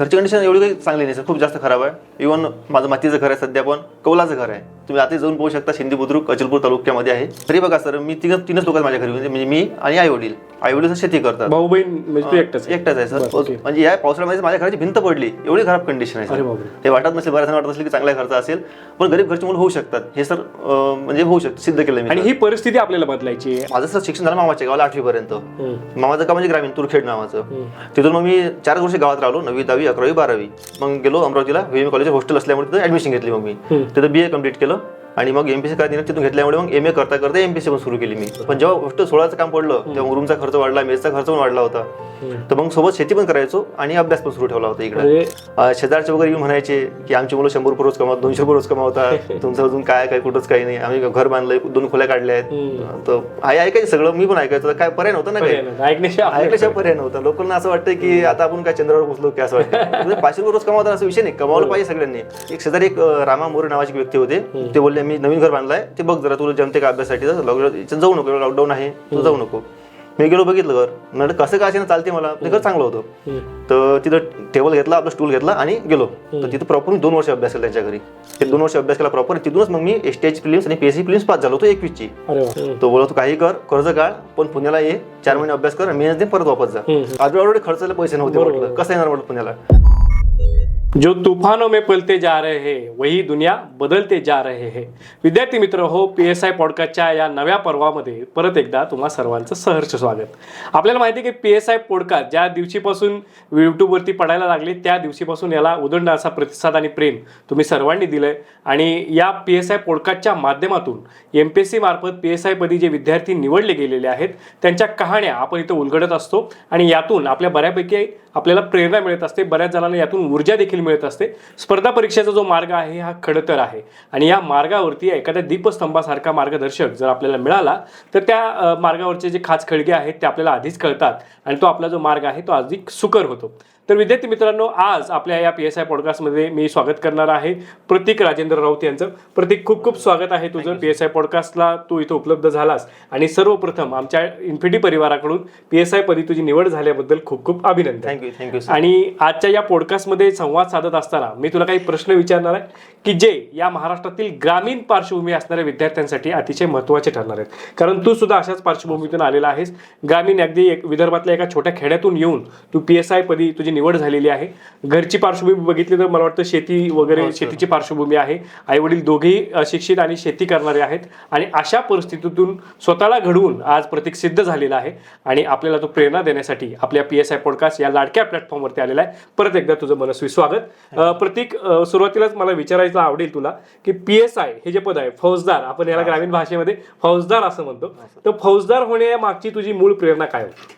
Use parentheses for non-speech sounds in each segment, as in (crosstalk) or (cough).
घरची कंडिशन एवढी काही चांगली नाही सर. खूप जास्त खराब आहे. इव्हन माझं मातीचं घर आहे सध्या पण. कौलाचं घर आहे. तुम्ही आता जाऊन पाहू शकता सिंधी बुद्रुक अचलपूर तालुक्यामध्ये आहे. तरी बघा सर मी तिघ तीनच लोक माझ्या घरी. म्हणजे मी आणि आई वडील. आई वडील शेती करतात. भाऊ बहीण म्हणजे एकटाच आहे? एकटाच आहे सर. ओके. म्हणजे या पावसाळ्यामध्ये माझ्या घराची भिंत पडली. एवढी खराब कंडिशन आहे. ते वाटत नसेल बऱ्याच वाटत नसेल की चांगला खर्च असेल. पण गरीब घरची मुलं होऊ शकतात. हे सर म्हणजे होऊ शकतं सिद्ध केलं आणि. ही परिस्थिती आपल्याला बदलायची आहे. माझं सर शिक्षण झालं मामाच्या गावाला आठवी पर्यंत हम्म. मामाचं गाव म्हणजे ग्रामीण तुरखेड नावाचं. तिथून मग मी चार वर्ष गावात राहिलो नववी दहावी अकरावी बारावी. मग गेलो अमरावतीला व्ही कॉलेज हॉस्टेल असल्यामुळे तिथं ऍडमिशन घेतली मग मी. तिथं बी ए कंप्लीट केलं. आणि मग एमपीसी करायला तिथून घेतल्यामुळे मग एम ए करता करता एमपीसी पण सुरू केली मी. पण जेव्हा हॉस्टेल सोळाचं काम पडलं तेव्हा रूमचा खर्च वाढला मेसचा खर्च पण वाढला होता. तर मग सोबत शेती पण करायचो आणि अभ्यास पण सुरू ठेवला होता इकडे. शेजारचे वगैरे येऊन म्हणायचे की आमची मुलं शंभर रुपये रोज कमावतात दोनशे रुपये रोज कमावतात. (laughs) तुमचं अजून काय काय कुठंच काही नाही. आम्ही घर बांधलंय दोन खोल्या काढल्या आहेत. तर आई ऐकायचं सगळं मी पण ऐकायचं. काय पर्याय नव्हता ना. ऐकण्याशिवाय ऐकल्याशिवाय पर्याय नव्हता. लोकांना असं वाटतं की आता आपण काय चंद्रावर पोहोचलो की असं वाटतं (laughs) म्हणजे पाचशे रुपये रोज कमावतात असं विषय नाही. कमावलं पाहिजे सगळ्यांनी. एक शेजारी एक रामा मोरे नावाची व्यक्ती होते. ते बोलले मी नवीन घर बांधलाय ते बघ जरा तुला जमते का अभ्यासासाठी लॉकडाऊन जाऊ नको लॉकडाऊन आहे तू जाऊ नको. मी गेलो बघितलं घर. म्हणलं कसं काय असेल चालते मला. ते घर चांगलं होतं. तर तिथं टेबल घेतला आपला स्टूल घेतला आणि गेलो. तर तिथं प्रॉपर मी दोन वर्ष अभ्यास केला त्यांच्या घरी. ते दोन वर्ष अभ्यास केला प्रॉपर तिथूनच मग मी एस टी एच फिल्म्स आणि P S C films pass झालो होतो एकवीसची. तो बोलतो काही कर कर्ज काढ पण पुण्याला ये चार महिने अभ्यास कर मेहनत दे परत वापस जा. ऑलरेडी खर्चाला पैसे नव्हते म्हटलं. कसं येणार म्हटलं पुण्याला? जो तूफानों में पलते जा रहे हैं वही दुनिया बदलते जा रहे हैं। विद्यार्थी मित्र हो पी एस आय पॉडकास्टच्या या नव्या पर्वामध्ये परत एकदा तुम्हा सर्वांचं सहर्ष स्वागत. आपल्याला माहिती आहे की पी एस आय पॉडकास्ट ज्या दिवशीपासून यूट्यूबवरती पडायला लागले त्या दिवशीपासून याला उदंड असा प्रतिसाद आणि प्रेम तुम्ही सर्वांनी दिलंय. आणि या पी एस आय पॉडकास्टच्या माध्यमातून एम पी एस सी मार्फत पी एस आयपदी जे विद्यार्थी निवडले गेलेले आहेत त्यांच्या कहाण्या आपण इथं उलगडत असतो. आणि यातून आपल्या बऱ्यापैकी आपल्याला प्रेरणा मिळत असते. बऱ्याच जणांना यातून ऊर्जा देखील मिळत असते. स्पर्धा परीक्षेचा जो मार्ग आहे हा खडतर आहे. आणि या मार्गावरती एखाद्या दीपस्तंभासारखा मार्गदर्शक जर आपल्याला मिळाला तर त्या मार्गावरचे जे खाच खळगे आहेत ते आपल्याला आधीच कळतात. आणि तो आपला जो मार्ग आहे तो अधिक सुकर होतो. तर विद्यार्थी मित्रांनो आज आपल्या या पी एस आय पॉडकास्टमध्ये मी स्वागत करणार आहे प्रतीक राजेंद्र राऊत यांचं. प्रतीक खूप खूप स्वागत आहे तुझं पी एस आय पॉडकास्टला तू इथं उपलब्ध झालास. आणि सर्वप्रथम आमच्या इन्फिटी परिवाराकडून पी एस आय पदी तुझी निवड झाल्याबद्दल खूप खूप अभिनंदन. थँक्यू थँक्यू आणि आजच्या या पॉडकास्टमध्ये संवाद साधत असताना मी तुला काही प्रश्न विचारणार आहे की जे या महाराष्ट्रातील ग्रामीण पार्श्वभूमी असणाऱ्या विद्यार्थ्यांसाठी अतिशय महत्त्वाचे ठरणार आहेत. कारण तू सुद्धा अशाच पार्श्वभूमीतून आलेला आहेस. ग्रामीण अगदी एक विदर्भातल्या एका छोट्या खेड्यातून येऊन तू पी एस आय पदी तुझी निवड झालेली आहे. घरची पार्श्वभूमी बघितली तर मला वाटतं शेती वगैरे शेतीची पार्श्वभूमी आहे. आई वडील दोघेही अशिक्षित आणि शेती करणारे आहेत. आणि अशा परिस्थितीतून स्वतःला घडवून आज प्रतीक सिद्ध झालेला आहे. आणि आपल्याला तो प्रेरणा देण्यासाठी आपल्या पी एस आय पॉडकास्ट या लाडक्या प्लॅटफॉर्मवरती आलेला आहे. परत एकदा तुझं मनस्वी स्वागत. प्रतीक सुरुवातीलाच मला विचारायचं आवडेल तुला की पी एस आय हे जे पद आहे फौजदार आपण याला ग्रामीण भाषेमध्ये फौजदार असं म्हणतो. तर फौजदार होण्यामागची तुझी मूळ प्रेरणा काय होती?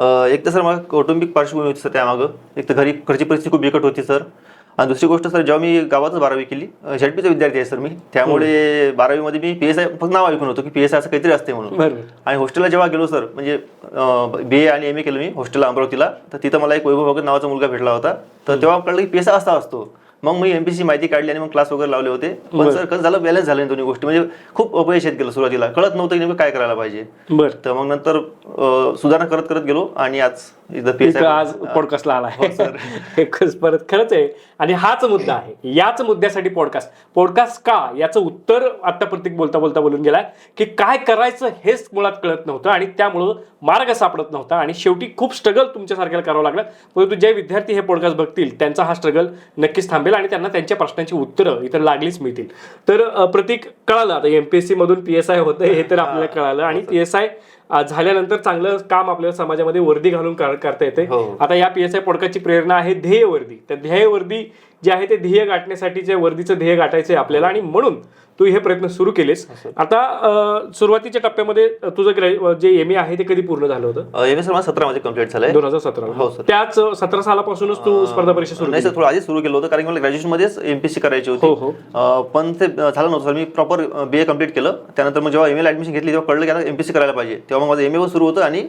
एक तर सर मला कौटुंबिक पार्श्वभूमी होती सर त्यामागं. एक तर घरी घरची परिस्थिती खूप बिकट होती सर. आणि दुसरी गोष्ट सर जेव्हा मी गावातच बारावी केली झेडपीचा विद्यार्थी आहे सर मी त्यामुळे बारावीमध्ये मी पी एस आय फक्त नाव ऐकून होतो की पी एस आय असं काहीतरी असते म्हणून. आणि हॉस्टेलला जेव्हा गेलो सर म्हणजे बी ए आणि एम ए केलं मी हॉस्टेलला अमरावतीला तर तिथं मला एक वैभव भगत नावाचा मुलगा भेटला होता. तर तेव्हा कळलं की पी एस आय असा असतो. मग मी एमपीसी माहिती काढली आणि मग क्लास वगैरे लावले होते. पण सर कसं झालं बॅलन्स झालं नाही दोन्ही गोष्टी. म्हणजे खूप अपयश येत गेलं सुरुवातीला. कळत नव्हतं की नेमकं काय करायला पाहिजे. बरं. तर मग नंतर सुधारणा करत करत गेलो आणि आज इथं आज पॉडकास्टला आला हो, आहे (laughs) परत खरंच आहे. आणि हाच मुद्दा आहे. याच मुद्द्यासाठी पॉडकास्ट पॉडकास्ट का? याचं उत्तर आता प्रत्येक बोलता बोलता बोलून गेलाय की काय करायचं हेच मुळात कळत नव्हतं आणि त्यामुळं मार्ग सापडत नव्हता आणि शेवटी खूप स्ट्रगल तुमच्यासारख्याला करावं लागलं. परंतु जे विद्यार्थी हे पॉडकास्ट बघतील त्यांचा हा स्ट्रगल नक्कीच थांबेल आणि त्यांना त्यांच्या प्रश्नांची उत्तरं इतर लागलीच मिळतील. तर प्रतीक कळालं. आता एमपीएससी मधून पी एस आय होतं हे तर आपल्याला कळालं आणि पी एस आय झाल्यानंतर चांगलं काम आपल्या समाजामध्ये वर्दी घालून कर- करता येते हो. आता या पी एस आय पॉडकास्टची प्रेरणा आहे ध्येय वर्दी तर ध्येय वर्दी जे आहे ते ध्येय गाठण्यासाठी जे वर्दीचं ध्येय गाठायचं आहे आपल्याला. आणि म्हणून तू हे प्रयत्न सुरू केलेस. आता सुरुवातीच्या टप्प्यामध्ये तुझं जे एम ए आहे ते कधी पूर्ण झालं होतं? एम एस मला सतरा मध्ये कंप्लीट झालंय. दोन हजार सतरा हो, सर. त्याच सतरा सालापासूनच तू स्पर्धा परीक्षा सुरू नाही सर थोडं आधी सुरू केलं होतं कारण मला ग्रॅज्युएशन मध्येच एमपीसी करायची हो, होती. हो. अं, पण ते झालं नव्हतं सर. मी प्रॉपर बी ए कंप्लीट केलं. त्यानंतर मग जेव्हा एम एल ऍडमिशन घेतली तेव्हा कळलं की आता एमपीसी करायला पाहिजे. तेव्हा माझं एम ए पण सुरू होतं आणि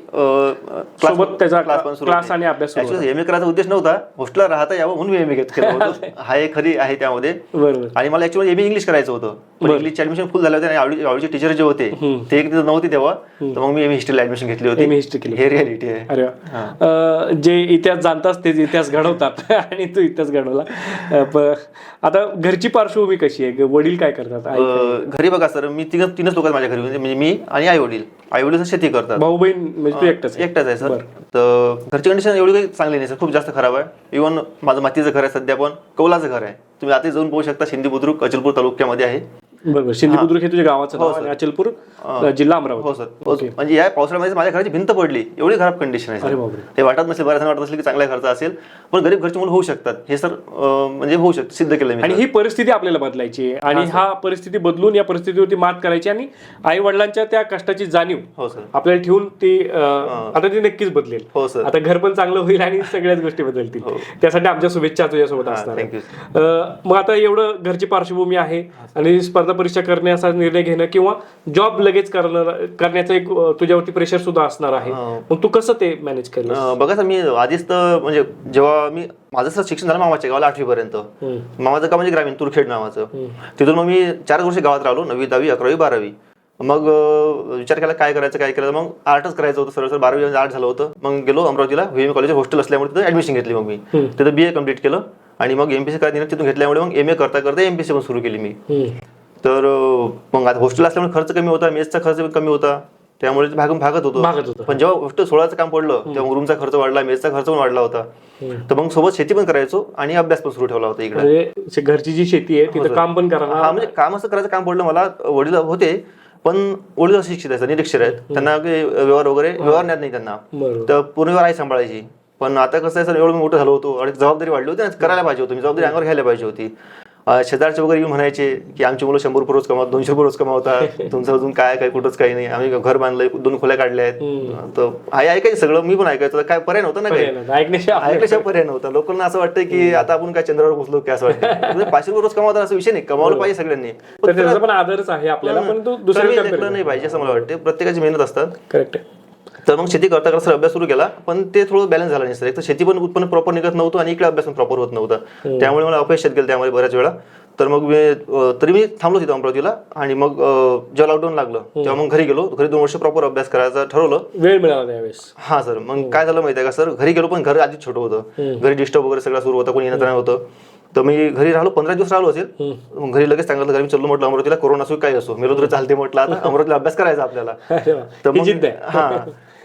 सोबत त्याचा class आणि अभ्यास सुरू एम ए करायचा उद्देश नव्हता. हॉस्टेलला राहता यावं म्हणून मी एम ए केलं होतं. (laughs) (laughs) हा एक खरी आहे त्यामध्ये. बरोबर. आणि मला ऍक्च्युअली एम ए इंग्लिश करायचं होतं. पण इंग्लिशचे ऍडमिशन फुल झाले होते आणि आवडी आवडीचे टीचर जे होते ते एक तिथं नव्हते तेव्हा. तर मग मी एम हिस्ट्रीला ऍडमिशन घेतली होती. हिस्ट्री केली हे रियालिटी आहे. अरे जे इतिहास जाणतात तेच इतिहास घडवतात. (laughs) आणि तू इतिहास घडवला. आता घरची पार्श्वभूमी कशी आहे? वडील काय करतात? घरी बघा सर मी तीन तीनच लोक माझ्या घरी. म्हणजे मी आणि आई वडील आई वडील शेती करतात. भाऊ बहीण म्हणजे तू एकटाच आहे. एकटाच आहे सर. तर घरची कंडिशन एवढी काही चांगली नाही सर. खूप जास्त खराब आहे. इव्हन माझं मातीचं घर आहे सध्या पण. कौलाचं घर आहे. तुम्ही आता जाऊन पाहू शकता. सिंधी बुद्रुक अचलपूर तालुक्यामध्ये आहे. बरोबर. सिंधी बुद्रुक हे तुझ्या गावाचं नाव आणि अचलपूर जिल्हा हो अमरावती सर. म्हणजे या पावसाळ्यामध्ये माझ्या घराची भिंत पडली. एवढी खराब कंडिशन आहे ते वाटत नसेल बऱ्याच वाटत असेल की चांगला खर्च असेल पण गरीब घरची मुलं होऊ शकतात. हे सर म्हणजे होऊ शकतं सिद्ध केलं मी आणि ही परिस्थिती आपल्याला बदलायची आणि हा परिस्थिती बदलून या परिस्थितीवरती मात करायची आणि आई वडिलांच्या त्या कष्टाची जाणीव हो सर. आपल्याला ठेवून ती आता ती नक्कीच बदलेल. हो सर. आता घर पण चांगलं होईल आणि सगळ्याच गोष्टी बदलतील. त्यासाठी आमच्या शुभेच्छा तुझ्यासोबत असणार आहेत. थँक्यू अं, मग आता एवढं घरची पार्श्वभूमी आहे आणि स्पर्धा परीक्षा करण्याचा निर्णय घेणं किंवा जॉब लगेच करणं करण्याचं एक तुझ्यावरती प्रेशर सुद्धा असणार आहे. मग तू कसं ते मॅनेज केलं बघा सर मी आधीच तर म्हणजे जेव्हा मी माझं सर शिक्षण झालं मामाच्या गावाला आठवी पर्यंत मामाचं गाव म्हणजे ग्रामीण तुरखेड नावाचं. तिथून मग मी चार वर्ष गावात राहिलो नववी दहावी अकरावी बारावी. मग विचार केला काय करायचं काय करायचं मग आर्टच करायचं होतं सरळ सर बारावी आर्ट झालं होतं. मग गेलो अमरावतीला व्ही कॉलेज हॉस्टेल असल्यामुळे तिथं ऍडमिशन घेतली मग मी. तिथं बी ए कंप्लीट केलं आणि मग एमपीसी करायला तिथून घेतल्यामुळे मग एम ए करता करता एमपीसी पण सुरू केली मी. तर मग आता हॉस्टेल असल्यामुळे खर्च कमी होता मेसचा खर्च कमी होता. त्यामुळे ते भागून भागत होतो. भागत होतं. पण जेव्हा हॉस्टेल सोळाचं काम पडलं तेव्हा रूमचा खर्च वाढला मेसचा खर्च पण वाढला होता. तर मग सोबत शेती पण करायचो आणि अभ्यास पण सुरू ठेवला होता इकडे. म्हणजे शे- घरची जी शेती आहे तिथं काम पण करा हा म्हणजे काम असं करायचं काम पडलं मला वडील होते पण वडील अशिक्षित आहेत निरीक्षर आहेत. त्यांना काही व्यवहार वगैरे व्यवहार नाही त्यांना. बरोबर. तर पूर्ण आई सांभाळायची. पण आता कसं आहे सर एवढं मी मोठं झालो होतो आणि जबाबदारी वाढली होती करायला पाहिजे होती. मी जबाबदारी अंगावर घ्यायला पाहिजे होती. शेजारचे वगैरे येऊन म्हणायचे की आमची मुलं शंभर रुपये रोज कमावतात दोनशे रुपये रोज कमावतात. (laughs) तुमचं अजून काय काय कुठंच काही नाही. आम्ही घर बांधलंय दोन खोल्या काढल्या आहेत. तर आई ऐकायचं सगळं मी पण ऐकायचं. काय पर्याय नव्हता ना आपलं- ऐकल्याशिवाय पर्याय नव्हता. लोकांना असं वाटतं की आता आपण काय चंद्रावर घुसलो की असं वाटतं (laughs) म्हणजे पाचशे रुपये रोज कमावतात असं विषय नाही. कमावलं पाहिजे सगळ्यांनी. पण आदरच आहे आपल्याला नाही पाहिजे असं मला वाटते प्रत्येकाची मेहनत असतात. करेक्ट तर मग शेती करता करता सर अभ्यास सुरू केला पण ते थोडं बॅलन्स झालं नाही सर. एक तर शेती पण उत्पन्न प्रॉपर निघत नव्हतं आणि इकडे अभ्यास पण प्रॉपर होत नव्हता. त्यामुळे मला अपयश येत गेलं त्यामुळे बऱ्याच वेळा. तर मग मी तरी मी थांबलो तिथं अमरावतीला आणि मग जेव्हा लॉकडाऊन लागलं तेव्हा मग घरी गेलो. घरी दोन वर्ष प्रॉपर अभ्यास करायचं ठरवलं. वेळ मिळाला त्यावेळेस. हा सर. मग काय झालं माहिती आहे का सर? घरी गेलो पण घर आधीच छोटं होतं. घरी डिस्टर्ब वगैरे सगळं सुरू होतं कोणी येणं नाही होतं. तर मी घरी राहिलो पंधरा दिवस राहिलो असेल. घरी लगेच सांगितलं घरी मी चललो म्हटलं अमरावतीला कोरोना असो काही असो. मेलो तरी चालते म्हटलं आता. (laughs) अमरावतीला अभ्यास करायचा आपल्याला. तर ही मग हा.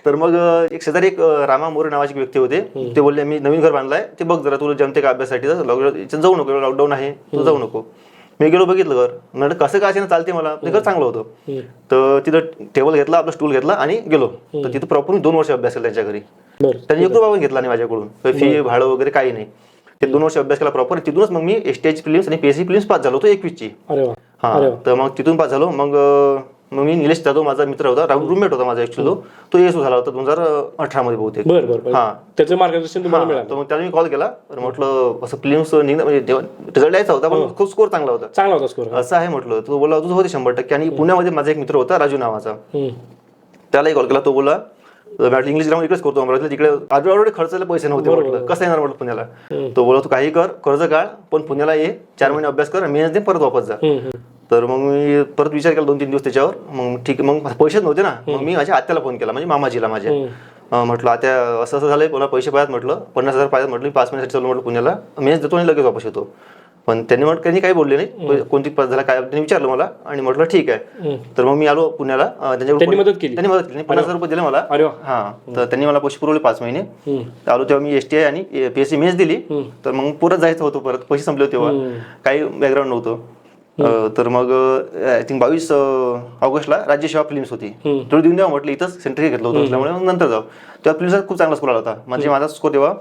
तर मग एक शेजारी एक रामा मोरे नावाचे एक व्यक्ती होते. ते बोलले मी नवीन घर बांधलाय. ते बघ जरा तुला जमते का अभ्यासासाठी लॉकडाऊन जाऊ नको लॉकडाऊन आहे. तू जाऊ नको. मी गेलो बघितलं घर. म्हटलं कसं काय असेल चालते मला. ते घर चांगलं होतं. तर तिथं टेबल घेतला आपला स्टूल घेतला आणि गेलो. तर तिथं प्रॉपर मी दोन वर्ष अभ्यास केला त्यांच्या घरी. त्यांनी एक रुपया घेतला नाही माझ्याकडून. फी भाडं वगैरे काही नाही. ते दोन वर्ष अभ्यास केला प्रॉपर तिथूनच मग मी एस टी एच फिल्म्स आणि पीएससी फिल्म्स पास झालो होतो एकवीसची. हा. तर मग तिथून पास झालो. मग मग मी निलेश जाधव माझा मित्र होता रूममेट होता माझा ऍक्च्युअली तो. तो येसू झाला होता दोन हजार अठरा मध्ये बहुतेक. बरं बरं बरं. हा. त्याचं मार्गदर्शन तुम्हाला हा, मिळालं. तर मग त्याला मी कॉल केला. तर म्हटलं असं फिल्म्स निघणं म्हणजे रिझल्ट यायचा होता पण खूप स्कोर चांगला होता. चांगला होता स्कोर असं आहे म्हटलं. तो बोला तुझं होते शंभर टक्के. आणि पुण्यामध्ये माझा एक मित्र होता राजू नावाचा. त्यालाही कॉल केला. तो बोला म्हटलं इंग्लिश ग्रामर इकडेच करतो अमरावतीला तिकडे ऑलरेडी खर्चाला पैसे नव्हते म्हटलं. कसं येणार? म्हटलं पुण्याला. तो बोला तू काही कर कर्ज काढ पण पुण्याला ये चार महिने अभ्यास कर मेहनत दे परत वापस जा. तर मग मी परत विचार केला दोन तीन दिवस त्याच्यावर. मग ठीक आहे मग पैसेच नव्हते ना. मग मी माझ्या आत्याला फोन केला म्हणजे मामाजीला माझ्या. म्हटलं आता असं असं झालंय मला पैसे पाहिजेत? म्हटलं पन्नास हजार पाहिजेत. म्हटलं मी पाच महिन्यासाठी चालू म्हटलं पुण्याला. मेहनत देतो आणि लगेच वापस येतो. पण त्यांनी म्हटलं त्यांनी काही बोलले नाही. कोणती पास झाला काय? त्यांनी विचारलं मला आणि म्हटलं ठीक आहे. तर मग मी आलो पुण्याला. त्यांच्याकडून त्यांनी मदत केली? त्यांनी मदत केली. पन्नास हजार रुपये दिले मला. हा. तर त्यांनी मला पैसे पुरवले पाच महिने. आलो तेव्हा मी एस टी आय आणि पी एस सी मेस दिली. तर मग परत जायचं होतं परत. पैसे संपले तेव्हा. काही बॅकग्राऊंड नव्हतं. तर मग आय थिंक बावीस ऑगस्टला राज्यसेवा फिल्म्स होती. थोडी देऊन द्यावं म्हटलं इथंच सेंटर घेतलं होतं असल्यामुळे मग नंतर जाऊ. तेव्हा फिल्मचा खूप चांगला स्कोर आला होता. म्हणजे माझा स्कोर तेव्हा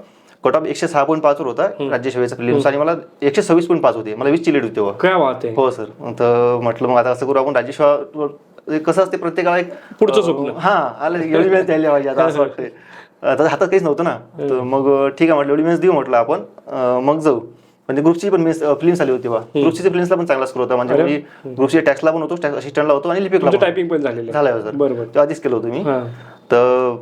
कट ऑफ एकशे सहा पॉईंट पाच वर होता राज्यसेवेचा फिल्म्स. आणि मला एकशे सव्वीस पॉईंट पाच होते. मला वीस चिलेट होती तेव्हा. हो सर तर म्हटलं मग आता असं करू आपण राज्यसेवा कसं असते प्रत्येकाला एक पुढचं स्वप्न. हा आलं एवढी वेळ द्यायला पाहिजे आता असं (laughs) वाटतंय. आता हातात काहीच नव्हतं ना. तर मग ठीक आहे म्हटलं एवढी वेळ देऊ म्हटलं आपण. मग जाऊ. म्हणजे ग्रुपची पण मेन्स फिलिम्स आली होती तेव्हा. ग्रुपची फिलिम्सला पण चांगला स्कोर होता. म्हणजे ग्रुपची टॅक्सला पण होतो असिस्टंटला होतो आणि लिपिकला टायपिंग पण. झालेलं. झालं बरोबर. तेव्हा आधीच केलं होतं मी. तर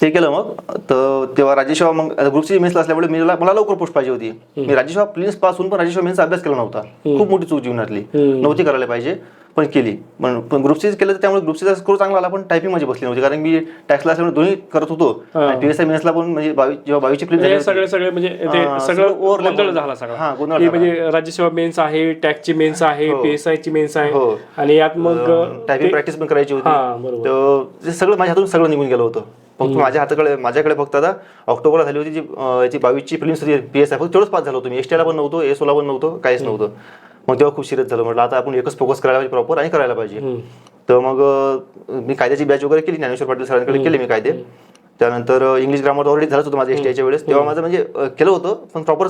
ते केलं मग. तर तेव्हा राजेशवा मग ग्रुपची मेन्स असल्यामुळे मी मला लवकर पोस्ट पाहिजे होती. मी राजेशवा प्लिन्सपासून पण राजेशवा मेन्सचा अभ्यास केला नव्हता. खूप मोठी चूक जीवनातली. नव्हती करायला पाहिजे पण केली. पण पण ग्रुपचीच केलं तर त्यामुळे ग्रुपचा स्कोर चांगला आला पण टायपिंग माझी बसली नव्हती. कारण मी टॅक्सला असल्यामुळे दोन्ही करत होतो. आणि टी एस आय मेन्सला पण म्हणजे जेव्हा बावीची हे फिल्म सगळे सगळे म्हणजे ते हा, सगळं गोंधळ. झाला. हा, सगळा. गोंधळ. म्हणजे राज्यसेवा मेन्स आहे टॅक्सची मेन्स आहे पीएसआय ची मेन्स आहे. हो. आणि यात मग टायपिंग प्रॅक्टिस पण करायची होती. हा तर सगळं माझ्या हातून सगळं निघून गेलं होतं. फक्त माझ्या हाताकडे माझ्याकडे फक्त आता ऑक्टोबरला झाली होती जी याची बावीसची फिल्म होती पी एस आय फक्त तेवढंच पास झालो होतो मी. एस ला पण नव्हतो एसओला पण नव्हतं काहीच नव्हतं. मग तेव्हा खूप सिरियस झालं. म्हटलं आता आपण एकच फोकस करायला पाहिजे प्रॉपर आणि करायला पाहिजे. तर मग मी कायद्याची बॅच वगैरे केली. ज्ञानेश्वर पाटील सरांकडे केले मी कायदे. त्यानंतर इंग्लिश ग्रामर ऑलरेडी झालंच होतं माझं एस टीआयच्या वेळेस. तेव्हा माझं म्हणजे केलं होतं पण प्रॉपर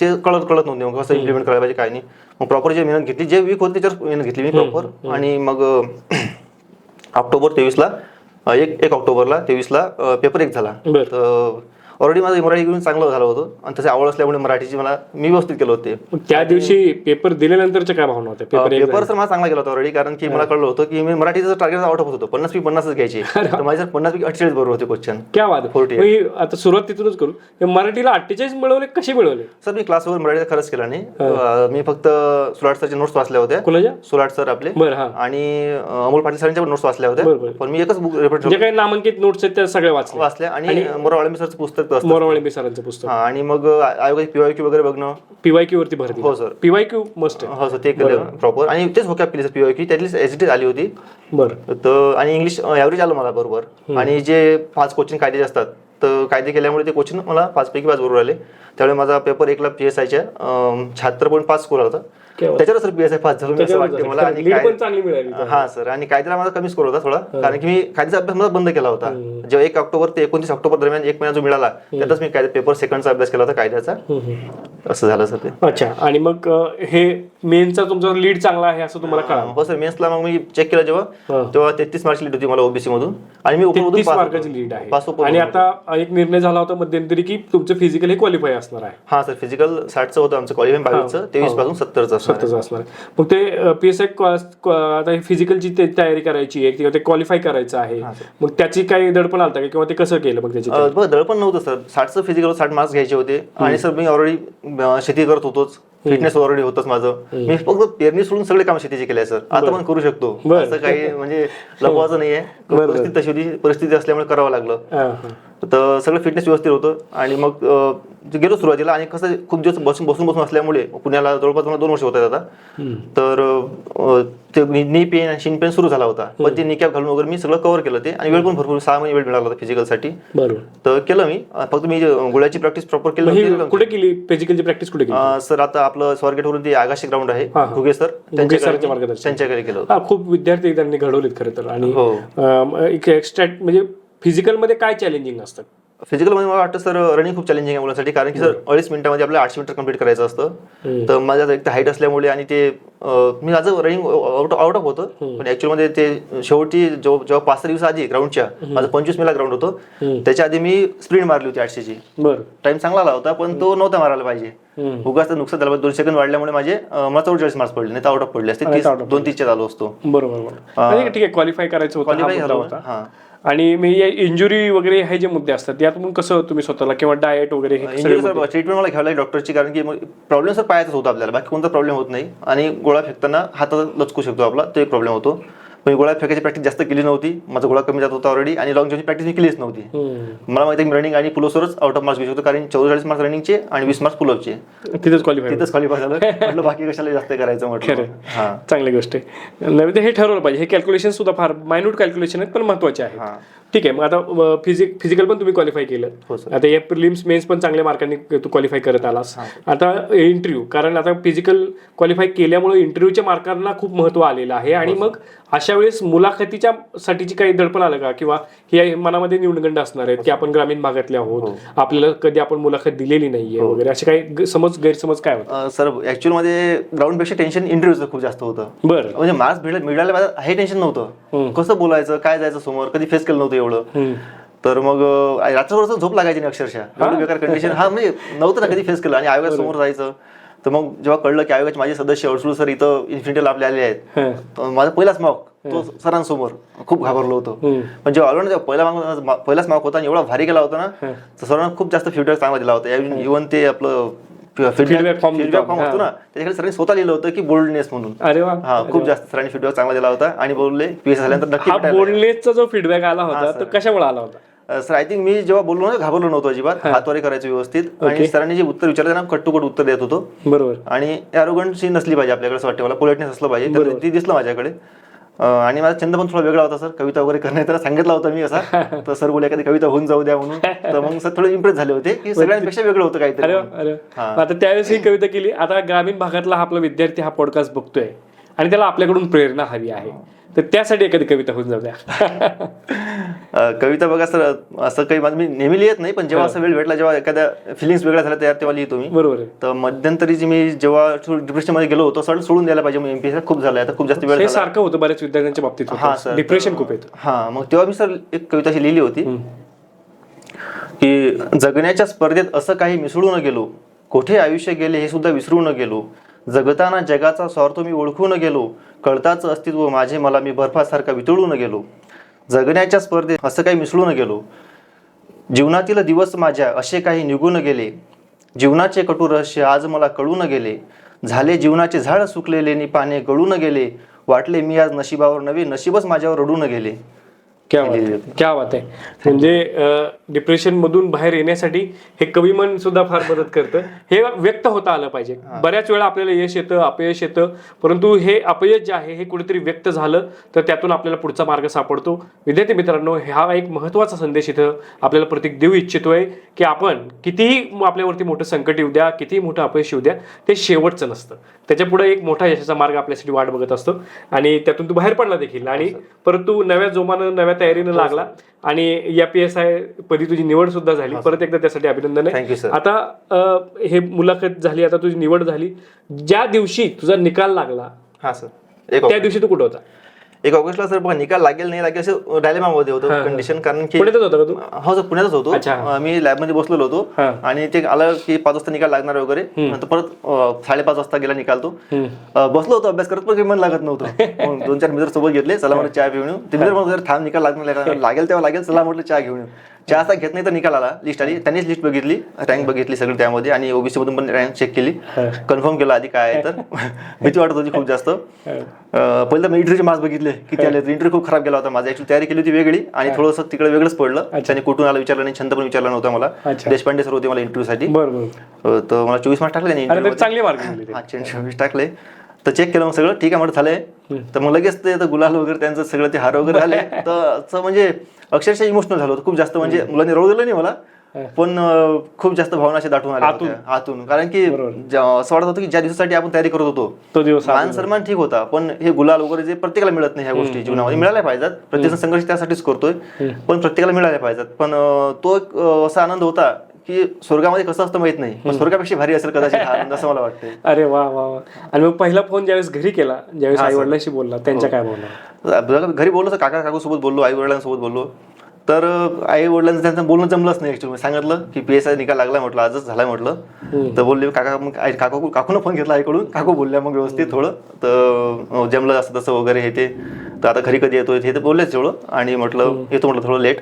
ते कळत कळत नव्हते मग कसं इम्प्लिमेंट करायला पाहिजे काय नाही. मग प्रॉपर जे मेहनत घेतली जे वीक होते त्याच्यावर मेहनत घेतली मी प्रॉपर आणि मग (clears throat) ऑक्टोबर तेवीसला एक एक ऑक्टोबरला तेवीसला पेपर एक झाला. तर ऑलरेडी माझं मराठी घेऊन चांगलं झालं होतं. आणि तसे आवड असल्यामुळे मराठीची मला मी व्यवस्थित केलं होते. मग त्या दिवशी पेपर दिल्यानंतरच्या काय भावना होत्या? पेपर एक पेपर सर मला चांगला गेला होता ऑलरेडी कारण की मला कळलं होतं की मी मराठीचं टार्गेट आउट ऑफ होतो पन्नास मी पन्नासच घ्यायचे. (laughs) तर माझे सर पन्नास पैकी अठ्ठेचाळीस बरोबर होते क्वेश्चन क्या वाद. मग ही आता सुरुवात तिथूनच करू. हे मराठीला अठ्ठेचाळीस मिळवले कसे मिळवले? सर मी क्लासवर मराठीचा खरंच केला नाही. मी फक्त सुलाट सरचे नोट्स वाचल्या होत्या. कोणाच्या? सुलाट सर आपले. आणि अमोल पाटील सरांच्या पण नोट्स वाचल्या. होत्या. पण मी एकच बुक रेफर काही नामांकित नोट्स आहेत त्या सगळ्या वाचल्या. वाचल्या. आणि मोरा वाळंबी सरचं पुस्तक असतं मोरवाळे सरांचं पुस्तक. हा, आणि मग आयोगाची पीवायक्यू वगैरे बघणं. पीवायक्यू वरती भर हो सर. पीवायक्यू मस्ट हो सर ते केलं प्रॉपर आणि तेच होकॅप केली सर पीवायक्यू त्यातली एच आली होती. बरं. तर आणि इंग्लिश ॲव्हरेज आलं मला बरोबर. आणि जे पाच कोचिंग कायदे असतात तर कायदे केल्यामुळे ते कोचिंग मला पाच पैकी पाच बरोबर आले. त्यामुळे माझा पेपर एकला पी एस आयच्या शहात्तर पॉईंट पाच स्कोर होता. केव्हा? त्याच्यावर sir P S I pass झालो मी असं वाटतं मला. आणि लीड काय पण चांगली मिळाली हा सर आणि कायद्याला माझा कमी स्कोर होता थोडा. कारण की मी कायद्याचा अभ्यास माझा बंद केला होता. जेव्हा एक ऑक्टोबर ते एकोणतीस ऑक्टोबर दरम्यान एक महिना जो मिळाला त्यातच मी कायदे पेपर सेकंडचा अभ्यास केला होता कायद्याचा. असं झालं सर ते. अच्छा. आणि मग अ, हे मेनचा तुमचा लीड चांगला आहे असं तुम्हाला कळालं? हो सर मेन्सला मग मी चेक केलं जेव्हा हा. तेव्हा तेहतीस मार्क्स लीड होती मला ओबीसी मधून. आणि मी ओपन तीस मधून मार्काची लीड आहे. पास आणि आता एक निर्णय झाला होता मध्यंतरी की तुमचं फिजिकल हे क्वालिफाय असणार आहे. हा सर फिजिकल साठचं होतं आमचं क्वालिफाय बावीसचं तेवीसपासून सत्तरचं असणार स्वतःच असणार मग ते पी एस आय आता फिजिकलची तयारी करायची आहे किंवा ते क्वालिफाय करायचं आहे मग त्याची काही दडपण आलता का? किंवा ते कसं केलं मग त्याची दळपण नव्हतं सर. साठचं फिजिकल साठ मार्क्स घ्यायचे होते. आणि सर मी ऑलरेडी शेती करत होतोच. फिटनेस ऑलरेडी होतच माझं. मी फक्त पेरणी सोडून सगळे काम शेतीचे केले सर. आता पण करू शकतो. असं काही म्हणजे लपवायचं नाहीये. परिस्थिती तशी होती. परिस्थिती असल्यामुळे करावं लागलं. हा, हा. तर सगळं फिटनेस व्यवस्थित होतं. आणि मग गेलो सुरुवातीला आणि कसं खूप दिवस बसून बसून बसून असल्यामुळे पुण्याला जवळपास मला दोन वर्ष होत आता. तर ते नी पेन आणि शिन पेन सुरू झाला होता. पण ते निकॅप घालून वगैरे मी सगळं कव्हर केलं ते. आणि वेळ पण भरपूर सहा महिने वेळ मिळाला होता फिजिकलसाठी तर केलं मी. फक्त मी गोळ्याची प्रॅक्टिस प्रॉपर केली. कुठे केली? फिजिकलची प्रॅक्टिस कुठे सर आता आपलं स्वारगेट वरून ते आगाशी ग्राउंड आहे. घुगे सर त्यांच्याकडे केलं खूप विद्यार्थी त्यांनी घडवलेत खरं तर. आणि हो. एक एक्स्ट्रा म्हणजे फिजिकलमध्ये काय चॅलेंजिंग असतं? फिजिकलमध्ये मला वाटतं सर रनिंग खूप चॅलेंजिंग आहे मुलांसाठी. कारण की सर अडीच मिनिटामध्ये आपल्याला आठशे मीटर कंप्लीट करायचं असतं. तर माझ्या एक हाईट असल्यामुळे आणि ते मी माझं रनिंग आउट आउट ऑफ होतं. पण ऍक्च्युअली मध्ये ते शेवटी जेव्हा जेव्हा पाच सहा दिवस आधी ग्राउंडच्या माझं पंचवीस मेला ग्राउंड होतं. त्याच्या आधी मी स्प्रिंट मारली होती आठशेची. बरं. टाइम चांगला आला होता पण तो नव्हता मारायला पाहिजे. उगाच नुकसान झालं. दोन सेकंड वाढल्यामुळे माझे मला चौवेचाळीस मार्क्स पडले नाही तर आउट ऑफ पडले असते. दोन तीसच्या झालो असतो. बरोबर ठीक आहे क्वालिफाय करायचं होतं क्वालिफाय झालो होता. हा. आणि मी इंजुरी वगैरे हे जे मुद्दे असतात यातून कसं तुम्ही स्वतःला किंवा डाएट वगैरे ट्रीटमेंट मला घ्यावं लागेल डॉक्टरची कारण की प्रॉब्लेम सर पायाचाच होतो आपल्याला बाकी कोणता प्रॉब्लेम होत नाही. आणि गोळा फेकताना हातात लचकू शकतो आपला तो एक प्रॉब्लेम होतो. मी गोळा फेकायची प्रॅक्टिस जास्त केली नव्हती. माझा गोळा कमी जात होता ऑलरेडी आणि लॉंग जम्पची प्रॅक्टिस मी केलीच नव्हती. मला माहिती आहे मी रनिंग आणि पुलोसवरच आउट ऑफ मार्क्स घेऊ शकतो कारण चौवेचाळीस मार्क्स रनिंगचे आणि वीस मार्क्स पुलअपचे तिथेच क्वालिफाय तिथंच क्वालिफाय झालं. (laughs) म्हटलं बाकी कशाला जास्त करायचं म्हटलं. हा. चांगली गोष्ट आहे. ते हे ठरवलं पाहिजे. हे कॅल्क्युलेशन सुद्धा फार मायन्यूट कॅल्क्युलेशन आहेत पण महत्त्वाचे आहेत. हा. ठीक आहे. मग आता फिजिक फिजिकल पण तुम्ही क्वालिफाय केलं. हो. आता या प्रिलिम्स मेन्स पण चांगल्या मार्कांनी तू क्वालिफाय करत आलास. आता इंटरव्ह्यू कारण आता फिजिकल क्वालिफाय केल्यामुळे इंटरव्ह्यूच्या मार्कांना खूप महत्त्व आलेलं आहे. आणि मग अशा वेळेस मुलाखतीच्या साठीची काही दडपण आलं का? किंवा हे मनामध्ये न्यूनगंड असणार आहेत की आपण ग्रामीण भागातले आहोत आपल्याला कधी आपण मुलाखत दिलेली नाहीये वगैरे असे काही समज गैरसमज काय होतं सर ऍक्च्युअलमध्ये ग्राउंडपेक्षा टेन्शन इंटरव्ह्यूचं खूप जास्त होतं. बरं. म्हणजे मार्क्स मिळाले हे टेन्शन नव्हतं. कसं बोलायचं काय जायचं समोर कधी फेस केलं नव्हतं एवढं. तर मग रात्रभर झोप लागायची नाही अक्षरशः. एवढी बेकार कंडिशन हा म्हणजे नव्हतं ना कधी फेस केलं आणि आयोगासमोर जायचं. तर मग जेव्हा कळलं की आयोगाचे माझे सदस्य अडसुळ सर इथं इन्फिनिटीला आपले आले आहेत माझा पहिलाच मार्क तो सरांसमोर खूप घाबरलो होतो. पण जेव्हा आलो ना तेव्हा पहिला मार्क पहिलाच मार्क होता आणि एवढा भारी गेला होता ना तर सरांना खूप जास्त फीडबॅक चांगला दिला होता. इव्हन ते आपलं फीडबॅक. फॉर्म असतो ना त्याच्याकडे सरांनी स्वतः लिहिलं होतं की बोल्डनेस म्हणून. अरे वा. हा खूप जास्त सरांनी फीडबॅक चांगला दिला होता आणि बोलले पीएस झाल्यानंतर नक्की. बोलणेचा जो फीडबॅक आला होता तो कशामुळे आला होता? सर आय थिंक मी जेव्हा बोललो ना घाबरलो नव्हतो अजिबात. हातवारे करायचं व्यवस्थित. आणि सरांनी जे उत्तर विचारलं त्यांना कट टू कट उत्तर देत होतो. बरोबर. आणि ॲरोगन्सी नसली पाहिजे आपल्याकडे असं वाटतं मला. पोलाइटनेस असलं पाहिजे. तर ती दिसलं माझ्याकडे. आणि माझा छंद पण थोडा वेगळा होता सर. कविता वगैरे करण्यात त्याला सांगितला होता मी असा. (laughs) तर सर बोले एखादी कविता होऊन जाऊ द्या म्हणून. तर मग सर थोडे इम्प्रेस झाले होते की सगळ्यांपेक्षा वेगळं होतं काहीतरी आता त्यावेळेस ही कविता केली. आता ग्रामीण भागातला हा आपला विद्यार्थी हा पॉडकास्ट बघतोय. आणि त्याला आपल्याकडून प्रेरणा हवी आहे. तर त्यासाठी एखादी कविता होऊन जाऊ द्या. कविता बघा सर असं काही माझं मी नेहमी लिहित नाही पण जेव्हा असं वेळ भेटला जेव्हा एखाद्या फिलिंग्स वेगळ्या झाल्या त्या- तेव्हा लिहितो मी. बरोबर तर मध्यंतरी जी मी जेव्हा डिप्रेशनमध्ये गेलो होतो सर सोडून द्यायला पाहिजे एमपीएस खूप झालं आता खूप जास्त वेळ सारखं होतं बऱ्याच विद्यार्थ्यांच्या बाबतीत हा. सर. डिप्रेशन खूप येतं. हा मग तेव्हा मी सर एक कविता अशी लिहिली होती. की जगण्याच्या स्पर्धेत असं काही मिसळू न गेलो कोठे आयुष्य गेले हे सुद्धा विसरू न गेलो. जगताना जगाचा स्वार्थ मी ओळखू न गेलो कळताच अस्तित्व माझे मला मी बर्फासारखा वितळू न गेलो. जगण्याच्या स्पर्धेत असं काही मिसळू न गेलो. जीवनातील दिवस माझ्या असे काही निघून गेले. जीवनाचे कटू रहस्य आज मला कळून गेले. झाले जीवनाचे झाड सुकलेले नि पाने गळून गेले. वाटले मी आज नशिबावर नवे नशीबच माझ्यावर रडून गेले. क्या बात आहे क्या बात आहे म्हणजे डिप्रेशन मधून बाहेर येण्यासाठी हे कविमन सुद्धा फार मदत करतं. हे व्यक्त होता आलं पाहिजे. बऱ्याच वेळा आपल्याला यश येतं अपयश येतं. परंतु हे अपयश जे आहे हे कुठेतरी व्यक्त झालं तर त्यातून आपल्याला पुढचा मार्ग सापडतो. विद्यार्थी मित्रांनो हा एक महत्त्वाचा संदेश इथं आपल्याला प्रतीक देऊ इच्छितोय की आपण कितीही आपल्यावरती मोठं संकट येऊ द्या कितीही मोठं अपयश येऊ द्या ते शेवटचं नसतं. त्याच्या पुढे एक मोठा यशाचा मार्ग आपल्यासाठी वाट बघत असतो. आणि त्यातून तू बाहेर पडला देखील. आणि परंतु नव्या जोमानं नव्या तयारीनं लागला. आणि या पी एस आय पदी तुझी निवड सुद्धा झाली. परत एकदा त्यासाठी अभिनंदन आहे. आता हे मुलाखत झाली आता तुझी निवड झाली. ज्या दिवशी तुझा निकाल लागला हा सर. त्या दिवशी तू कुठं होता? एक ऑगस्टला सर बघा निकाल लागेल नाही लागेल असं डायलेमा मध्ये होतं कंडिशन कारण की पुण्यातच होता का तू? हो सर पुण्यातच होतो. मी लॅबमध्ये बसलेलो होतो. आणि ते आलं की पाच वाजता निकाल लागणार वगैरे. नंतर परत साडेपाच वाजता गेला निकाल तो. बसलो होतो अभ्यास करत पण मन लागत नव्हतं. (laughs) दोन चार मित्र सोबत घेतले चला मला चहा पिऊन. ते मित्र थांब निकाल लागणार लागणार. लागेल तेव्हा लागेल चला म्हटलं चहा घेऊन असा घेत नाही तर निकाल आला लिस्ट आली. त्यांनीच लिस्ट बघितली रँक बघितली सगळी त्यामध्ये आणि ओबीसी मधून पण रँक चेक केली. कन्फर्म केलं आधी काय आहे तर. भीती वाटत होती खूप जास्त. पहिलं मी इंटरव्ह्यूचे मार्क्स बघितले किती आले इंटरव्ह्यू खूप खराब गेला होता माझी. ऍक्च्युली तयारी केली होती वेगळी आणि थोडंसं तिकडे वेगळंच पडलं. त्याने कुठून आलं विचारलं नाही छंद पण विचारला नव्हता मला. देशपांडे सर होते मला इंटरव्ह्यू साठी. बरं बरं. अं, तर मला चोवीस मार्क्स टाकले नाही आणि चांगले मार्क मिळाले ते. चोवीस टाकले. तर चेक केलं मग सगळं ठीक आहे म्हटलं झालंय. तर मग लगेच ते गुलाल वगैरे त्यांचं सगळं ते हार वगैरे आले. (laughs) तर म्हणजे अक्षरशः इमोशनल झालं होतं खूप जास्त. म्हणजे मुलांनी रडू दिलं नाही मला पण खूप जास्त भावना अशा दाटून आल्या. आतून. कारण की असं वाटत होतं की ज्या दिवसासाठी आपण तयारी करत होतो तो दिवस मान सन्मान ठीक होता पण हे गुलाल वगैरे जे प्रत्येकाला मिळत नाही ह्या गोष्टी जीवनामध्ये मिळाल्या पाहिजेत. प्रत्येक संघर्ष त्यासाठीच करतोय पण प्रत्येकाला मिळाल्या पाहिजेत. पण तो एक असा आनंद होता की स्वर्गामध्ये कसं असतं माहीत नाही. पण स्वर्गापेक्षा भारी असेल कदाचित हा आनंद असं मला (laughs) वाटतंय. अरे वा वा वा. आणि मग पहिला फोन ज्यावेळेस घरी केला ज्यावेळेस आई वडिलांशी बोलला त्यांच्या काय बोलला घरी बोललो तर काका काकू सोबत बोललो आई वडिलांसोबत बोललो. तर आई वडिलांचं त्यांचं बोलणं जमलंच नाही ऍक्च्युली सांगितलं की पी एस आय निकाल लागला म्हटलं आजच झालाय म्हटलं. तर बोलले काका मग आई काकू काकून फोन घेतला आईकडून. काकू बोलल्या मग व्यवस्थित थोडं. तर जमलं असं तसं वगैरे हे ते. तर आता घरी कधी येतोय हे तर बोललेच तेवढं. आणि म्हटलं येतो म्हटलं थोडं लेट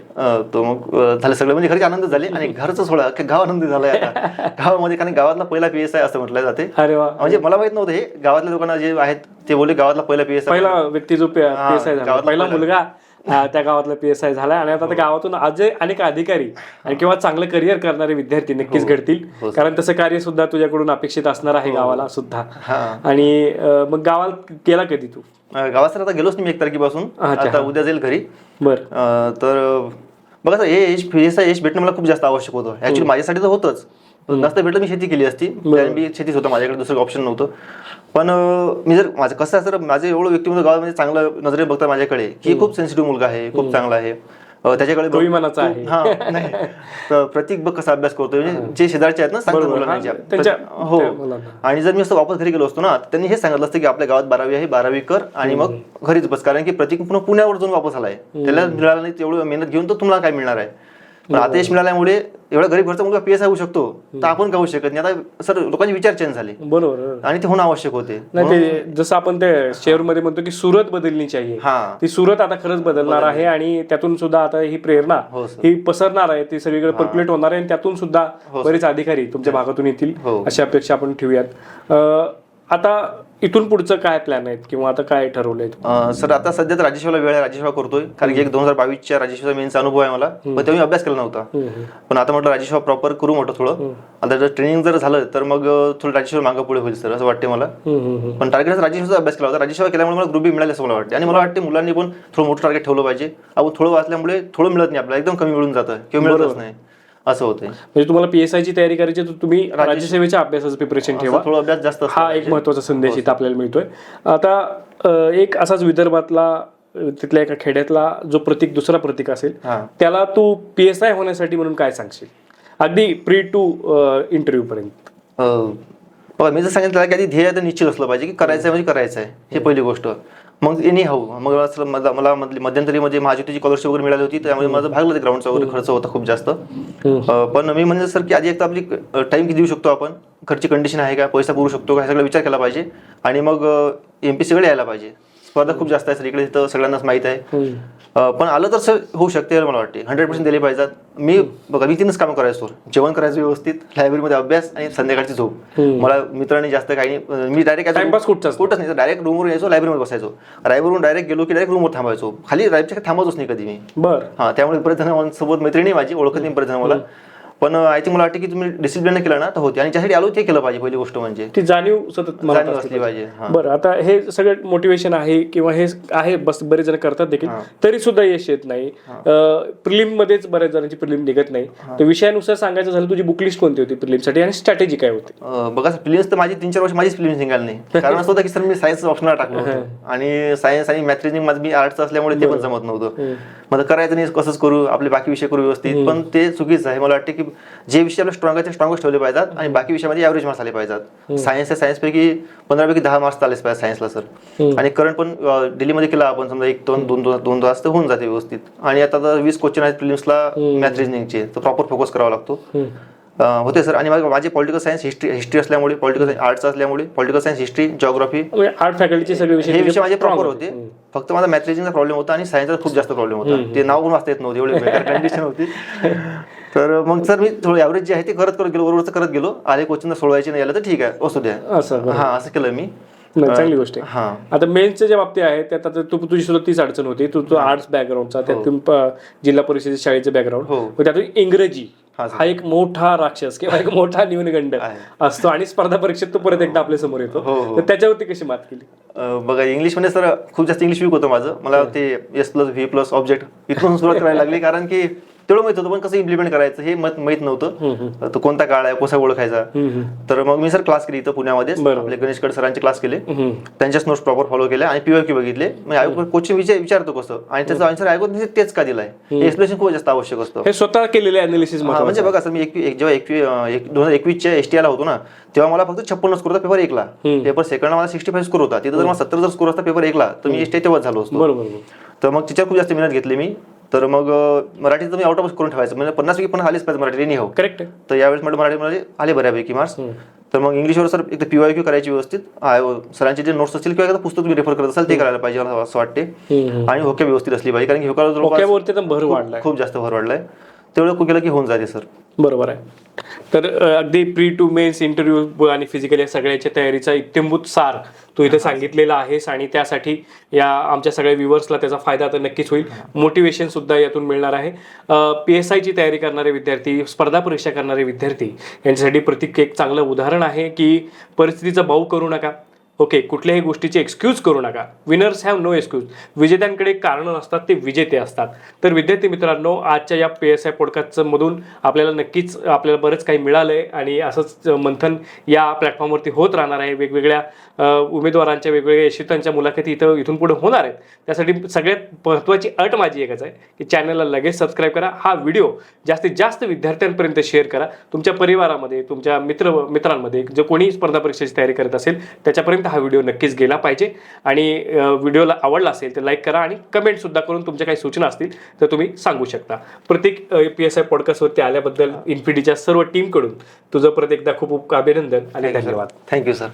तर मग झालं सगळं. म्हणजे घरचे आनंद झाले. आणि घरचं थोडं गाव आनंदी झालंय आता. (laughs) गावामध्ये कारण गावातला पहिला पी एस आय असं म्हटलं जाते. अरे वा. म्हणजे मला माहीत नव्हतं हे. गावातल्या लोकांना जे आहेत ते बोलले गावातला पहिला पी एस आय पहिला व्यक्ती जो झाला. गावातला पहिला मुलगा त्या गावातला पी एस आय झाला आणि आता त्या गावातून आज अनेक अधिकारी आणि किंवा चांगलं करिअर करणारे विद्यार्थी नक्कीच घडतील. कारण तसं कार्य सुद्धा तुझ्याकडून अपेक्षित असणार आहे गावाला सुद्धा. हा. आणि मग गावाला केला कधी तू? गावात सर आता गेलोच नाही मी एक तारखेपासून. आता उद्या जाईल घरी. बर. तर बघा सर हे यश हे यश भेटणं मला खूप जास्त आवश्यक होतं. ऍक्च्युली माझ्यासाठी तर होतंच. नसतं भेटलं मी शेती केली असती. कारण मी शेतीच होतं माझ्याकडे दुसरं ऑप्शन नव्हतं. पण मी जर माझं कसं आहे सर माझं एवढं व्यक्तिमत्व गावामध्ये चांगलं नजरे बघतात माझ्याकडे की खूप सेन्सिटिव्ह मुलगा आहे खूप चांगला आहे. त्याच्याकडे कविमानाचा आहे. हा नाही. तर प्रतीक बघ कसा अभ्यास करतोय. म्हणजे जे शेजारचे आहेत ना सांगतात मुलांना. हा. आणि जर मी असं वापस घरी गेलो असतो ना त्यांनी हे सांगितलं असतं की आपल्या गावात बारावी आहे बारावी कर आणि मग घरीच बस. कारण की प्रतीक पुन्हा पुण्यावर जाऊन वापस आलाय. त्याला मिळालं नाही तेवढं मेहनत घेऊन तर तुम्हाला काय मिळणार आहे? पण आता यश मिळाल्यामुळे एवढा गरीब घरचा मुलगा पी एस आय होऊ शकतो तर आपण होऊ शकत नाही. आता सर लोकांचे विचार चेंज झाले. बरोबर आणि ते होणं आवश्यक होते. नाही ते जसं आपण ते शेअरमध्ये म्हणतो की सुरत बदलणी चाहिए हा. ती सुरत आता खरंच बदलणार आहे आणि त्यातून सुद्धा आता ही प्रेरणा हो. ही पसरणार आहे. ती सगळीकडे पर्क्युलेट होणार आहे आणि त्यातून सुद्धा बरेच अधिकारी तुमच्या भागातून येतील. हो. अशी अपेक्षा आपण ठेवूयात. आता इथून पुढचं काय प्लॅन आहेत किंवा आता काय ठरवलंय सर आता सध्या तर राज्यसेवेला वेळ आहे राज्यसेवा करतोय. कारण की एक दोन हजार बावीसच्या राज्यसेवा मेनचा अनुभव आहे मला. पण तेव्हा मी अभ्यास केला नव्हता. पण आता म्हटलं राज्यसेवा प्रॉपर करू म्हटलं थोडं. आता जर ट्रेनिंग जर झालं तर मग थोडं राज्यसेवा मागं पुढे होईल सर असं वाटते मला. पण टार्गेट राज्यसेवेचा अभ्यास केला होता. राज्यसेवा केल्यामुळे मला ग्रुप बी मिळाले असं मला वाटते आणि मला वाटते मुलांनी पण थोडं मोठं टार्गेट ठेवलं पाहिजे. आपण थोडं वाचल्यामुळे थोडं मिळत नाही आपल्याला. एकदम कमी मिळून जातं. किंवा मिळतच नाही. असं होतंय. म्हणजे तुम्हाला पीएसआय ची तयारी करायची तर तुम्ही राज्यसेवेच्या अभ्यासाचं प्रिपरेशन ठेवा. थोडं अभ्यास जास्त. हा एक महत्त्वाचा संदेश इथं आपल्याला मिळतोय. आता एक असाच विदर्भातला तिथल्या एका खेड्यातला जो प्रतीक दुसरा प्रतीक असेल हा. त्याला तू पी एस आय होण्यासाठी म्हणून काय सांगशील? अगदी प्री टू इंटरव्ह्यू पर्यंत. मी जर सांगितलं की आधी ध्येय तर निश्चित असलं पाहिजे की करायचं आहे म्हणजे करायचं आहे हे पहिली गोष्ट. मग एनी हाऊ मग असं मला मला मध्यंतरीमध्ये महाज्योतीची स्कॉलरशिप वगैरे मिळाली होती त्यामुळे माझं भागलं ते ग्राउंडचा वगैरे खर्च होता खूप जास्त. पण मी म्हणजे सर की आधी एक तर आपली टाइम किती देऊ शकतो आपण? घरची कंडिशन आहे का? पैसा पुरू शकतो का? सगळं विचार केला पाहिजे. आणि मग एम पी सगळे यायला पाहिजे. स्पर्धा खूप जास्त आहे सर. इकडे तिथं सगळ्यांनाच माहीत आहे. पण आलं तर सर होऊ शकते मला वाटते. हंड्रेड पर्सेंट दिले पाहिजेत. मी बघा मी तीनच कामं करायचो जेवण करायचं व्यवस्थित लायब्ररीमध्ये अभ्यास आणि संध्याकाळची झोप. मला मित्रांनी जास्त काही नाही मी डायरेक्ट कुठचाच कुठंच नाही डायरेक्ट रूमवर यायचो लायब्ररीमध्ये बसायचो. लायब्ररीवरून डायरेक्ट गेलो की डायरेक्ट रूमवर थांबायचो. खाली लाईफच्या थांबतच नाही कधी मी. बर. हा त्यामुळे बरेच जण सोबत मैत्रिणी माझी ओळखत नाही बरेच जण मला. पण आय थिंक मला वाटतं की तुम्ही डिसिप्लिन केलं ना तर होते. आणि ज्यासाठी आलो ते केलं पाहिजे पहिली गोष्ट म्हणजे. ती जाणीव सतत मनात जाणीव असली पाहिजे. हा. बरं आता हे सगळं मोटिवेशन आहे किंवा हे आहे बस बरेच जण करतात देखील तरी सुद्धा यश येत नाही. प्रिलिम मध्येच बऱ्याच जणांची प्रिलिम निघत नाही. तर विषयानुसार सांगायचं झालं तुझी बुकलिस्ट कोणती होती प्रिलिमसाठी आणि स्ट्रॅटेजी काय होती? अं, बघा फिलिम्स तर माझी तीन चार वर्ष माझीच फिल्म निघाली नाही. (laughs) कारण असं होतं की सर मी सायन्स ऑप्शनला टाकलं होतं. आणि सायन्स आणि मॅथ रिजनिंग माझं मी आर्ट्स असल्यामुळे ते पण जमत नव्हतं. मला करायचं नाही कसंच करू आपले बाकी विषय करू व्यवस्थित. पण ते चुकीचं आहे. मला वाटतं की जे विषय आपले स्ट्रॉंग आहे ते स्ट्रॉंगच ठेवले पाहिजेत आणि बाकी विषयामध्ये ॲव्हरेज मार्क्स आले पाहिजेत. सायन्स आहे सायन्स पैकी पंधरापैकी दहा मार्क्स आलेच पाहिजे सायन्सला सर आणि करंट पण दिल्लीमध्ये केला आपण समजा एक दोन दोन दोन दोन तास तर होऊन जाते व्यवस्थित. आणि आता तर वीस क्वेश्चन आहेत फिल्म्सला मॅथ रिजनिंगचे तर प्रॉपर फोकस करावा लागतो. होते सर आणि माझे- माझे पॉलिटिकल सायन्स हिस्ट्री हिस्ट्री असल्यामुळे पॉलिटिकल आर्ट्स असल्यामुळे political science history geography art फॅकल्टीचे सगळे विषय हे विषय माझे प्रॉपर होते. फक्त माझा मॅथरेजिंगचा प्रॉब्लेम होता आणि सायन्सचा खूप जास्त प्रॉब्लेम होता. ते नाव पण वाचता येत नव्हते एवढे (laughs) कंडिशन होती. तर मग सर मी थोडं ॲव्हरेज जे आहे ते करत करत गेलो बरोबर करत गेलो. आले क्वेश्चन सोडवायचे नाही आलं तर ठीक आहे असू द्या. असं. हा असं केलं मी. नाही, चांगली गोष्ट आहे. हा. आता मेन्सच्या ज्या बाबतीत आहे त्यात आता तू तुझी सुद्धा तीच अडचण होती. तू तू आर्ट्स बॅकग्राऊंडचा त्यातून प- जिल्हा परिषद शाळेचं बॅकग्राऊंड हो. त्यातून इंग्रजी हा. हा एक मोठा राक्षस किंवा एक मोठा न्यूनगंड. असतो आणि स्पर्धा परीक्षेत तो परत एकदा आपल्यासमोर येतो. हो, हो. तर त्याच्यावरती कशी मात केली? बघा इंग्लिशमध्ये सर खूप जास्त इंग्लिश वीक होतं माझं. मला ते S plus V plus object इथून सुरुवात करायला लागली. कारण की तेवढं माहीत होतं पण कसं इम्प्लिमेंट करायचं हे मत माहीत नव्हतं. तो कोणता काळ आहे कसा ओळखायचा? तर मग मी सर क्लास केली इथं पुण्यामध्ये. आपले गणेशकड सरांचे क्लास केले. त्यांच्याच नोट्स प्रॉपर फॉलो केल्या आणि पीओ क्यू बघितले आयोग कोचिंग विचार विचारतो कसं? आणि त्याचा आन्सर आयोग तेच का दिलाय? एक्सप्लेनेशन खूप जास्त आवश्यक असतं. हे स्वतः केलेले अनालिसिस म्हणजे बघा सर मी जेव्हा दोन हजार एकवीसच्या एस टी आला होतो ना तेव्हा मला फक्त छप्पन्न स्कोर होता पेपर एकला. पेपर सेकंड मला सिक्स्टी फाईव्ह स्कोर होता. तिथं जर मला सत्तर जर स्कोर असता पेपर एकला तर मी एस टी तेव्हाच झालो असतो. बरोबर. तर मग तिच्यावर खूप जास्त मेहनत घेतली मी. तर मग तर मी आउट ऑफ करून ठेवायचं. म्हणजे पन्नास पैकी पण आलेच पाहिजे मराठी नाही हो. करेक्ट तर यावेळेस म्हटलं मराठीमध्ये आले बऱ्यापैकी मार्क्स तर मग इंग्लिशवर सर एक पीवाय क्यू करायची व्यवस्थित. आ, सरांचे जे नोट्स असतील किंवा एखादं पुस्तक तुम्ही रेफर करत असाल ते करायला पाहिजे मला असं वाटते. आणि होक्या व्यवस्थित असली पाहिजे. कारण की होका जवळपास ओक्यावरती तर भर वाढलाय. खूप जास्त भर वाढलाय. तेवढं केलं की होऊन जाते सर. बरोबर आहे. तर अगदी प्री टू मेन्स इंटरव्ह्यू आणि फिजिकल या सगळ्याच्या तयारीचा इत्यंभूत सार तू इथे सांगितलेला आहेस आणि त्यासाठी या आमच्या सगळ्या व्ह्युअर्सला त्याचा फायदा तर नक्कीच होईल. मोटिवेशन सुद्धा यातून मिळणार आहे. पी एस आयची तयारी करणारे विद्यार्थी स्पर्धा परीक्षा करणारे विद्यार्थी यांच्यासाठी प्रतीक एक चांगलं उदाहरण आहे की परिस्थितीचा भाऊ करू नका. ओके कुठल्याही गोष्टीचे एक्सक्यूज करू नका. विनर्स हॅव नो एक्सक्यूज विजेत्यांकडे कारणं नसतात ते विजेते असतात. तर विद्यार्थी मित्रांनो आजच्या या पी एस आय पॉडकास्टचं मधून आपल्याला नक्कीच आपल्याला बरंच काही मिळालं आहे आणि असंच मंथन या प्लॅटफॉर्मवरती होत राहणार आहे. वेगवेगळ्या उमेदवारांच्या वेगवेगळ्या यशितांच्या मुलाखती इथं इथून पुढे होणार आहेत. त्यासाठी सगळ्यात महत्त्वाची अट माझी एकच आहे की चॅनलला लगेच सबस्क्राईब करा. हा व्हिडिओ जास्तीत जास्त विद्यार्थ्यांपर्यंत शेअर करा. तुमच्या परिवारामध्ये तुमच्या मित्र मित्रांमध्ये जो कोणी स्पर्धा परीक्षेची तयारी करत असेल त्याच्यापर्यंत शेवटपर्यंत हा व्हिडिओ नक्कीच गेला पाहिजे. आणि व्हिडिओला आवडला असेल तर लाईक करा आणि कमेंट सुद्धा करून तुमच्या काही सूचना असतील तर तुम्ही सांगू शकता. प्रत्येक पी एस आय पॉडकास्टवरती आल्याबद्दल इन्फिनिटीच्या सर्व टीमकडून तुझं परत एकदा खूप खूप अभिनंदन आणि धन्यवाद. Thank you sir